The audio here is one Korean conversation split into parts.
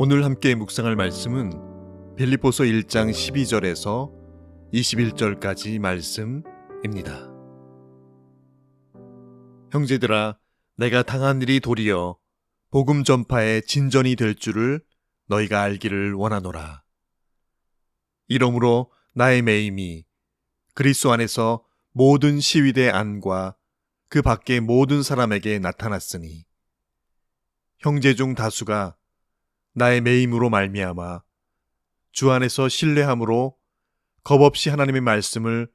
오늘 함께 묵상할 말씀은 빌립보서 1장 12절에서 21절까지 말씀입니다. 형제들아 내가 당한 일이 도리어 복음 전파의 진전이 될 줄을 너희가 알기를 원하노라. 이러므로 나의 매임이 그리스도 안에서 모든 시위대 안과 그 밖의 모든 사람에게 나타났으니 형제 중 다수가 나의 매임으로 말미암아 주 안에서 신뢰함으로 겁 없이 하나님의 말씀을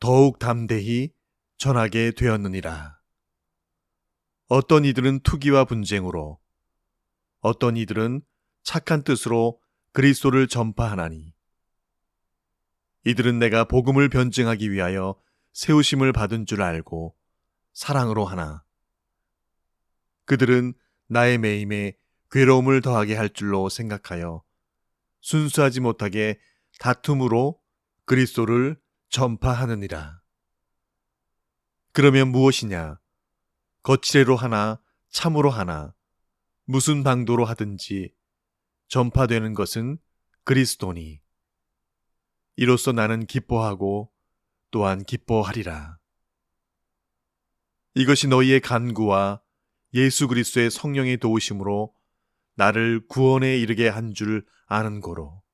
더욱 담대히 전하게 되었느니라. 어떤 이들은 투기와 분쟁으로, 어떤 이들은 착한 뜻으로 그리스도를 전파하나니, 이들은 내가 복음을 변증하기 위하여 세우심을 받은 줄 알고 사랑으로 하나. 그들은 나의 매임에 괴로움을 더하게 할 줄로 생각하여 순수하지 못하게 다툼으로 그리스도를 전파하느니라. 그러면 무엇이냐? 거칠애로 하나, 참으로 하나, 무슨 방도로 하든지 전파되는 것은 그리스도니. 이로써 나는 기뻐하고 또한 기뻐하리라. 이것이 너희의 간구와 예수 그리스도의 성령의 도우심으로 나를 구원에 이르게 한 줄 아는 고로.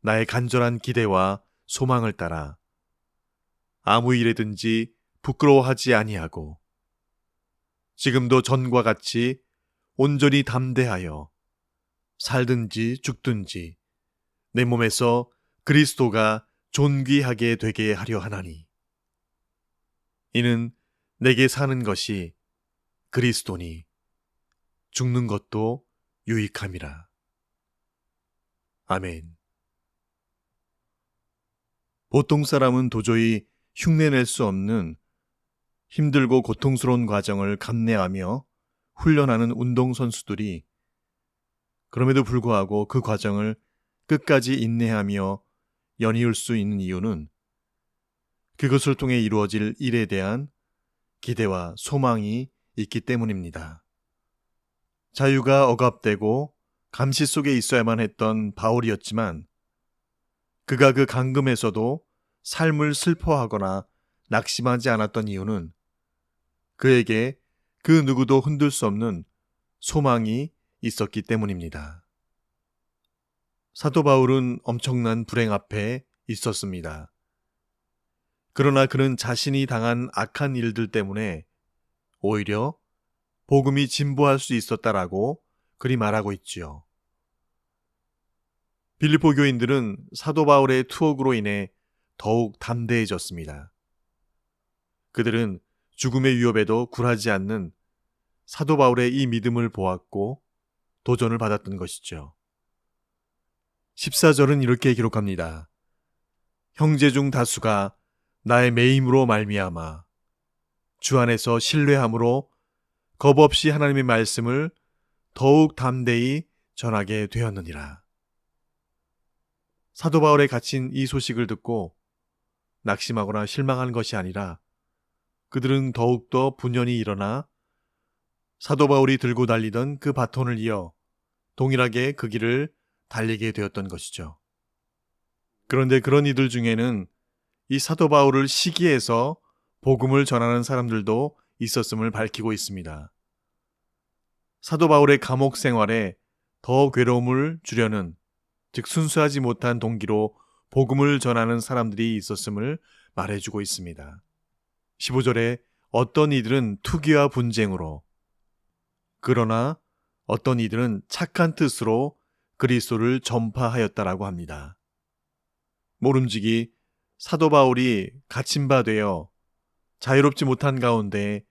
나의 간절한 기대와 소망을 따라 아무 일에든지 부끄러워하지 아니하고 지금도 전과 같이 온전히 담대하여 살든지 죽든지 내 몸에서 그리스도가 존귀하게 되게 하려 하나니. 이는 내게 사는 것이 그리스도니 죽는 것도 유익함이라. 아멘. 보통 사람은 도저히 흉내낼 수 없는 힘들고 고통스러운 과정을 감내하며 훈련하는 운동선수들이 그럼에도 불구하고 그 과정을 끝까지 인내하며 연이을 수 있는 이유는 그것을 통해 이루어질 일에 대한 기대와 소망이 있기 때문입니다. 자유가 억압되고 감시 속에 있어야만 했던 바울이었지만 그가 그 강금에서도 삶을 슬퍼하거나 낙심하지 않았던 이유는 그에게 그 누구도 흔들 수 없는 소망이 있었기 때문입니다. 사도 바울은 엄청난 불행 앞에 있었습니다. 그러나 그는 자신이 당한 악한 일들 때문에 오히려 복음이 진보할 수 있었다라고 그리 말하고 있지요. 빌리포 교인들은 사도 바울의 투옥으로 인해 더욱 담대해졌습니다. 그들은 죽음의 위협에도 굴하지 않는 사도 바울의 이 믿음을 보았고 도전을 받았던 것이죠. 14절은 이렇게 기록합니다. 형제 중 다수가 나의 매임으로 말미암아 주 안에서 신뢰함으로 겁 없이 하나님의 말씀을 더욱 담대히 전하게 되었느니라. 사도 바울의 갇힌 이 소식을 듣고 낙심하거나 실망한 것이 아니라 그들은 더욱더 분연히 일어나 사도 바울이 들고 달리던 그 바톤을 이어 동일하게 그 길을 달리게 되었던 것이죠. 그런데 그런 이들 중에는 이 사도 바울을 시기해서 복음을 전하는 사람들도 있었음을 밝히고 있습니다. 사도 바울의 감옥 생활에 더 괴로움을 주려는 즉 순수하지 못한 동기로 복음을 전하는 사람들이 있었음을 말해주고 있습니다. 15절에 어떤 이들은 투기와 분쟁으로 그러나 어떤 이들은 착한 뜻으로 그리스도를 전파하였다라고 합니다. 모름지기 사도 바울이 갇힌 바 되어 자유롭지 못한 가운데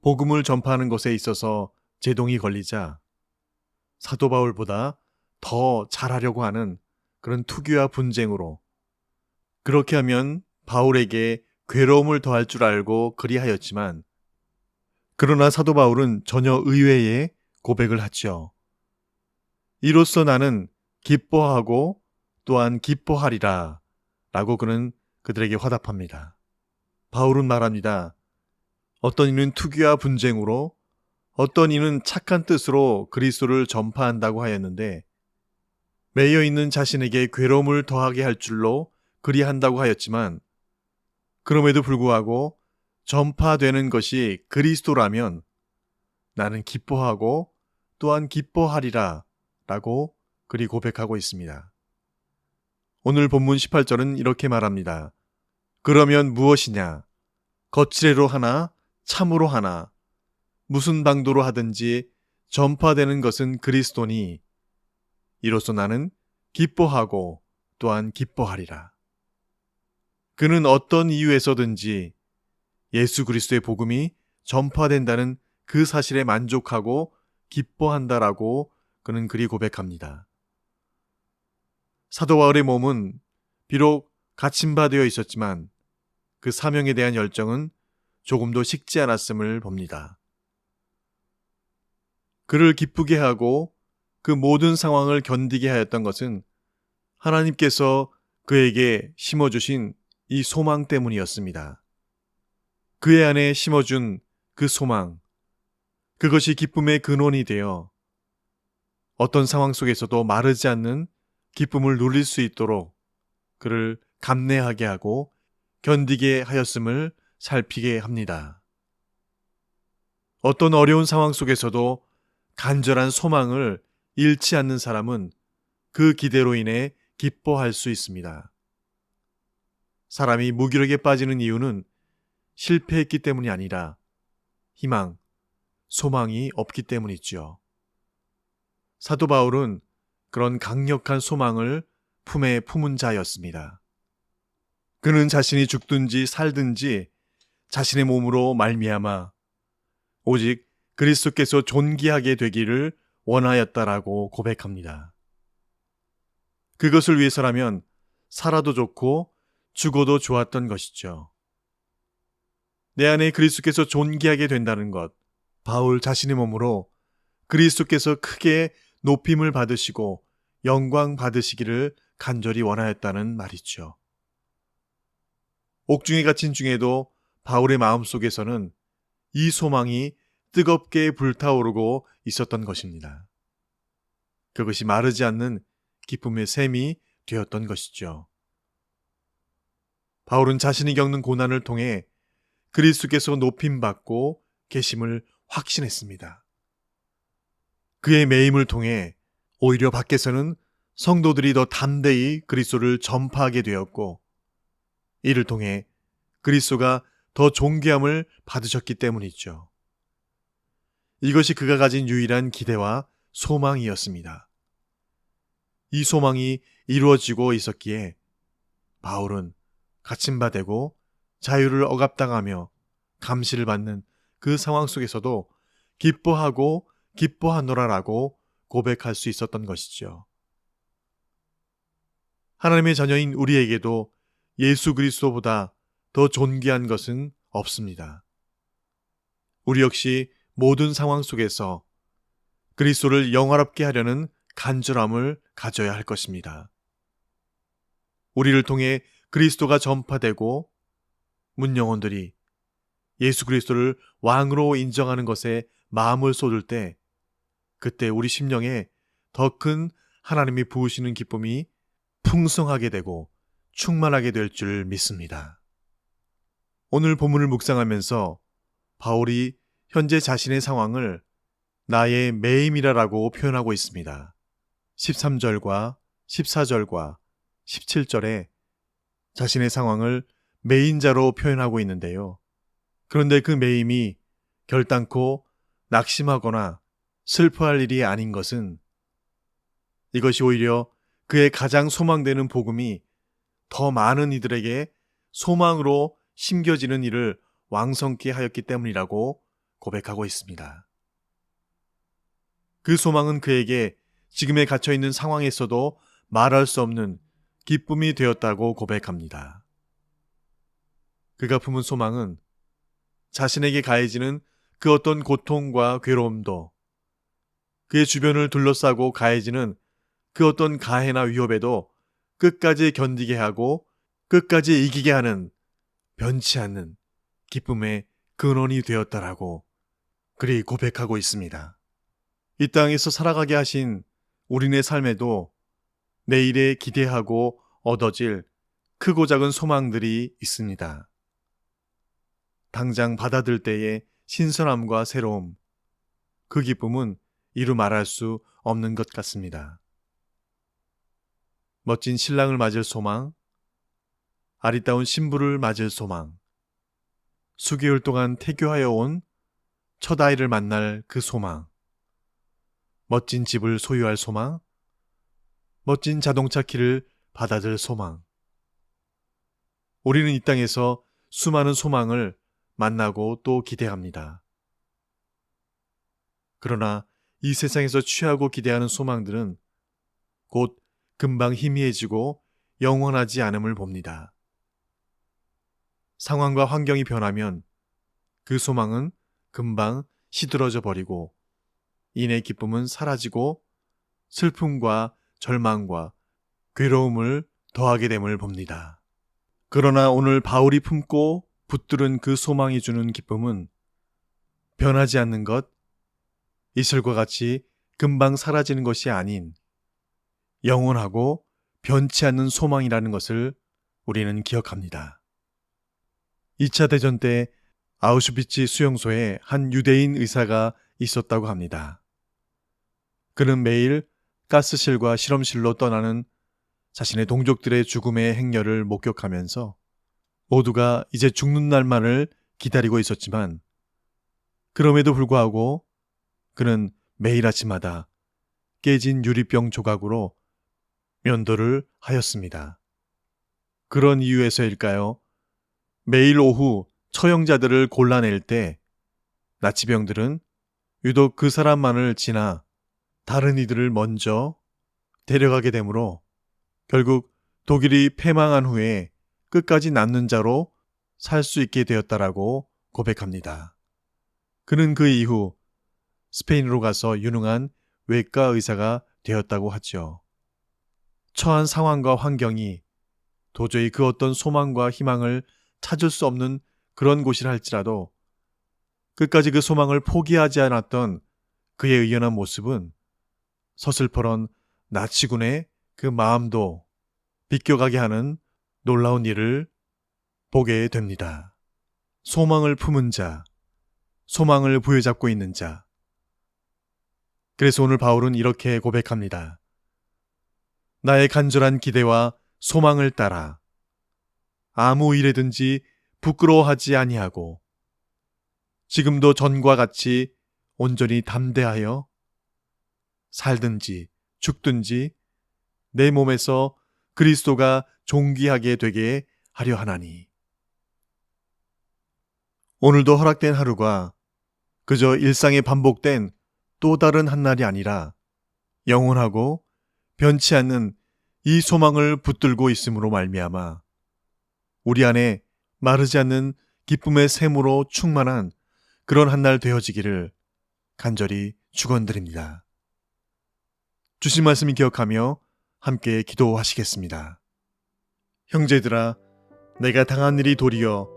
복음을 전파하는 것에 있어서 제동이 걸리자 사도 바울보다 더 잘하려고 하는 그런 투기와 분쟁으로 그렇게 하면 바울에게 괴로움을 더할 줄 알고 그리하였지만 그러나 사도 바울은 전혀 의외의 고백을 하죠. 이로써 나는 기뻐하고 또한 기뻐하리라 라고 그는 그들에게 화답합니다. 바울은 말합니다. 어떤 이는 투기와 분쟁으로 어떤 이는 착한 뜻으로 그리스도를 전파한다고 하였는데 매여 있는 자신에게 괴로움을 더하게 할 줄로 그리한다고 하였지만 그럼에도 불구하고 전파되는 것이 그리스도라면 나는 기뻐하고 또한 기뻐하리라 라고 그리 고백하고 있습니다. 오늘 본문 18절은 이렇게 말합니다. 그러면 무엇이냐? 거칠애로 하나, 참으로 하나, 무슨 방도로 하든지 전파되는 것은 그리스도니, 이로써 나는 기뻐하고 또한 기뻐하리라. 그는 어떤 이유에서든지 예수 그리스도의 복음이 전파된다는 그 사실에 만족하고 기뻐한다라고 그는 그리 고백합니다. 사도 바울의 몸은 비록 갇힌바되어 있었지만 그 사명에 대한 열정은 조금도 식지 않았음을 봅니다. 그를 기쁘게 하고 그 모든 상황을 견디게 하였던 것은 하나님께서 그에게 심어주신 이 소망 때문이었습니다. 그의 안에 심어준 그 소망, 그것이 기쁨의 근원이 되어 어떤 상황 속에서도 마르지 않는 기쁨을 누릴 수 있도록 그를 감내하게 하고 견디게 하였음을 살피게 합니다. 어떤 어려운 상황 속에서도 간절한 소망을 잃지 않는 사람은 그 기대로 인해 기뻐할 수 있습니다. 사람이 무기력에 빠지는 이유는 실패했기 때문이 아니라 희망, 소망이 없기 때문이지요. 사도 바울은 그런 강력한 소망을 품에 품은 자였습니다. 그는 자신이 죽든지 살든지 자신의 몸으로 말미암아 오직 그리스도께서 존귀하게 되기를 원하였다라고 고백합니다. 그것을 위해서라면 살아도 좋고 죽어도 좋았던 것이죠. 내 안에 그리스도께서 존귀하게 된다는 것, 바울 자신의 몸으로 그리스도께서 크게 높임을 받으시고 영광 받으시기를 간절히 원하였다는 말이죠. 옥중에 갇힌 중에도 바울의 마음 속에서는 이 소망이 뜨겁게 불타오르고 있었던 것입니다. 그것이 마르지 않는 기쁨의 샘이 되었던 것이죠. 바울은 자신이 겪는 고난을 통해 그리스도께서 높임받고 계심을 확신했습니다. 그의 매임을 통해 오히려 밖에서는 성도들이 더 담대히 그리스도를 전파하게 되었고 이를 통해 그리스도가 더 존귀함을 받으셨기 때문이죠. 이것이 그가 가진 유일한 기대와 소망이었습니다. 이 소망이 이루어지고 있었기에 바울은 갇힌 바 되고 자유를 억압당하며 감시를 받는 그 상황 속에서도 기뻐하고 기뻐하노라라고 고백할 수 있었던 것이죠. 하나님의 자녀인 우리에게도 예수 그리스도보다 더 존귀한 것은 없습니다. 우리 역시 모든 상황 속에서 그리스도를 영화롭게 하려는 간절함을 가져야 할 것입니다. 우리를 통해 그리스도가 전파되고 문영혼들이 예수 그리스도를 왕으로 인정하는 것에 마음을 쏟을 때 그때 우리 심령에 더 큰 하나님이 부으시는 기쁨이 풍성하게 되고 충만하게 될 줄 믿습니다. 오늘 본문을 묵상하면서 바울이 현재 자신의 상황을 나의 매임이라라고 표현하고 있습니다. 13절과 14절과 17절에 자신의 상황을 매인자로 표현하고 있는데요. 그런데 그 매임이 결단코 낙심하거나 슬퍼할 일이 아닌 것은 이것이 오히려 그의 가장 소망되는 복음이 더 많은 이들에게 소망으로 심겨지는 일을 왕성케 하였기 때문이라고 고백하고 있습니다. 그 소망은 그에게 지금에 갇혀 있는 상황에서도 말할 수 없는 기쁨이 되었다고 고백합니다. 그가 품은 소망은 자신에게 가해지는 그 어떤 고통과 괴로움도 그의 주변을 둘러싸고 가해지는 그 어떤 가해나 위협에도 끝까지 견디게 하고 끝까지 이기게 하는 변치 않는 기쁨의 근원이 되었다라고 그리 고백하고 있습니다. 이 땅에서 살아가게 하신 우리네 삶에도 내일에 기대하고 얻어질 크고 작은 소망들이 있습니다. 당장 받아들 때의 신선함과 새로움, 그 기쁨은 이루 말할 수 없는 것 같습니다. 멋진 신랑을 맞을 소망, 아리따운 신부를 맞을 소망, 수개월 동안 태교하여 온 첫 아이를 만날 그 소망, 멋진 집을 소유할 소망, 멋진 자동차 키를 받아들 소망. 우리는 이 땅에서 수많은 소망을 만나고 또 기대합니다. 그러나 이 세상에서 취하고 기대하는 소망들은 곧 금방 희미해지고 영원하지 않음을 봅니다. 상황과 환경이 변하면 그 소망은 금방 시들어져 버리고 인의 기쁨은 사라지고 슬픔과 절망과 괴로움을 더하게 됨을 봅니다. 그러나 오늘 바울이 품고 붙들은 그 소망이 주는 기쁨은 변하지 않는 것, 이슬과 같이 금방 사라지는 것이 아닌 영원하고 변치 않는 소망이라는 것을 우리는 기억합니다. 2차 대전 때 아우슈비츠 수용소에 한 유대인 의사가 있었다고 합니다. 그는 매일 가스실과 실험실로 떠나는 자신의 동족들의 죽음의 행렬을 목격하면서 모두가 이제 죽는 날만을 기다리고 있었지만 그럼에도 불구하고 그는 매일 아침마다 깨진 유리병 조각으로 면도를 하였습니다. 그런 이유에서일까요? 매일 오후 처형자들을 골라낼 때 나치병들은 유독 그 사람만을 지나 다른 이들을 먼저 데려가게 되므로 결국 독일이 패망한 후에 끝까지 남는 자로 살 수 있게 되었다라고 고백합니다. 그는 그 이후 스페인으로 가서 유능한 외과 의사가 되었다고 하죠. 처한 상황과 환경이 도저히 그 어떤 소망과 희망을 찾을 수 없는 그런 곳이라 할지라도 끝까지 그 소망을 포기하지 않았던 그의 의연한 모습은 서슬퍼런 나치군의 그 마음도 비껴가게 하는 놀라운 일을 보게 됩니다. 소망을 품은 자, 소망을 부여잡고 있는 자. 그래서 오늘 바울은 이렇게 고백합니다. 나의 간절한 기대와 소망을 따라 아무 일에든지 부끄러워하지 아니하고 지금도 전과 같이 온전히 담대하여 살든지 죽든지 내 몸에서 그리스도가 존귀하게 되게 하려 하나니. 오늘도 허락된 하루가 그저 일상에 반복된 또 다른 한날이 아니라 영원하고 변치 않는 이 소망을 붙들고 있음으로 말미암아 우리 안에 마르지 않는 기쁨의 샘으로 충만한 그런 한 날 되어지기를 간절히 축원드립니다. 주신 말씀이 기억하며 함께 기도하시겠습니다. 형제들아, 내가 당한 일이 도리어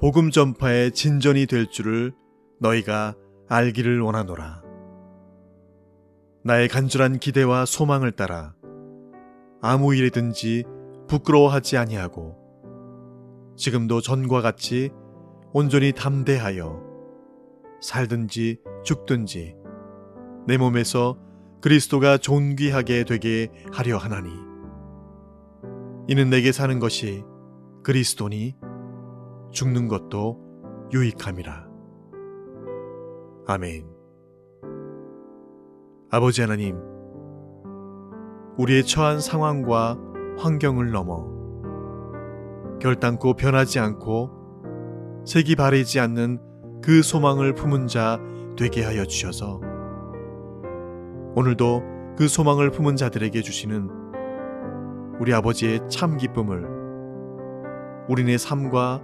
복음 전파의 진전이 될 줄을 너희가 알기를 원하노라. 나의 간절한 기대와 소망을 따라 아무 일이든지 부끄러워하지 아니하고 지금도 전과 같이 온전히 담대하여 살든지 죽든지 내 몸에서 그리스도가 존귀하게 되게 하려 하나니 이는 내게 사는 것이 그리스도니 죽는 것도 유익함이라. 아멘. 아버지 하나님, 우리의 처한 상황과 환경을 넘어 결단코 변하지 않고 색이 바래지 않는 그 소망을 품은 자 되게 하여 주셔서 오늘도 그 소망을 품은 자들에게 주시는 우리 아버지의 참 기쁨을 우리네 삶과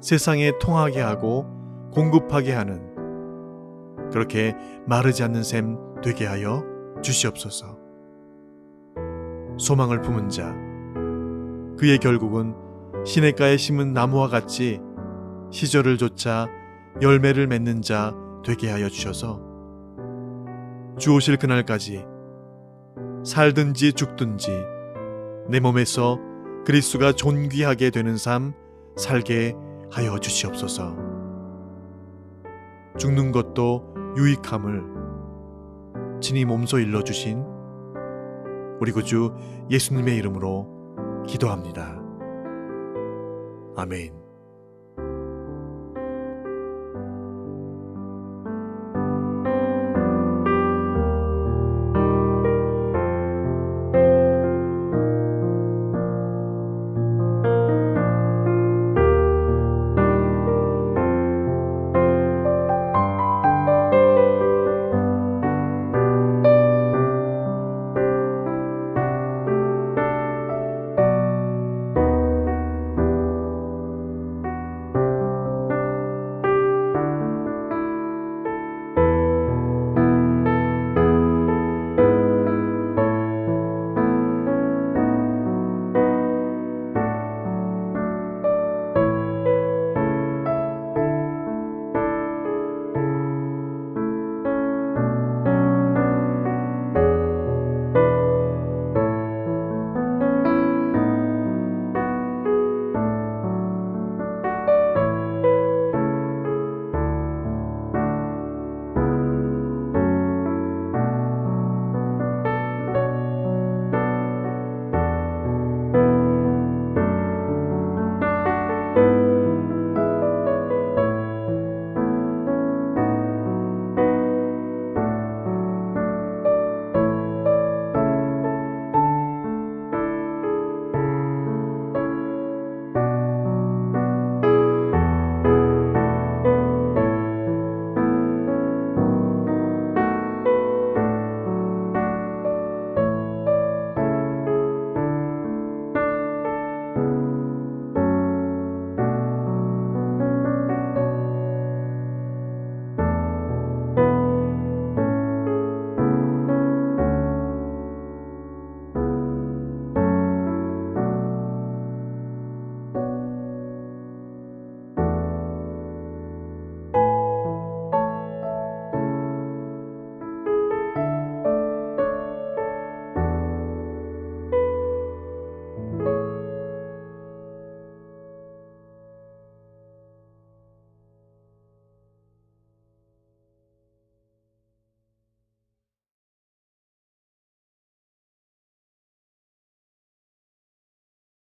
세상에 통하게 하고 공급하게 하는 그렇게 마르지 않는 셈 되게 하여 주시옵소서. 소망을 품은 자, 그의 결국은 시냇가에 심은 나무와 같이 시절을 좇아 열매를 맺는 자 되게 하여 주셔서 주 오실 그날까지 살든지 죽든지 내 몸에서 그리스도가 존귀하게 되는 삶 살게 하여 주시옵소서. 죽는 것도 유익함을 친히 몸소 일러 주신 우리 구주 예수님의 이름으로 기도합니다. 아멘.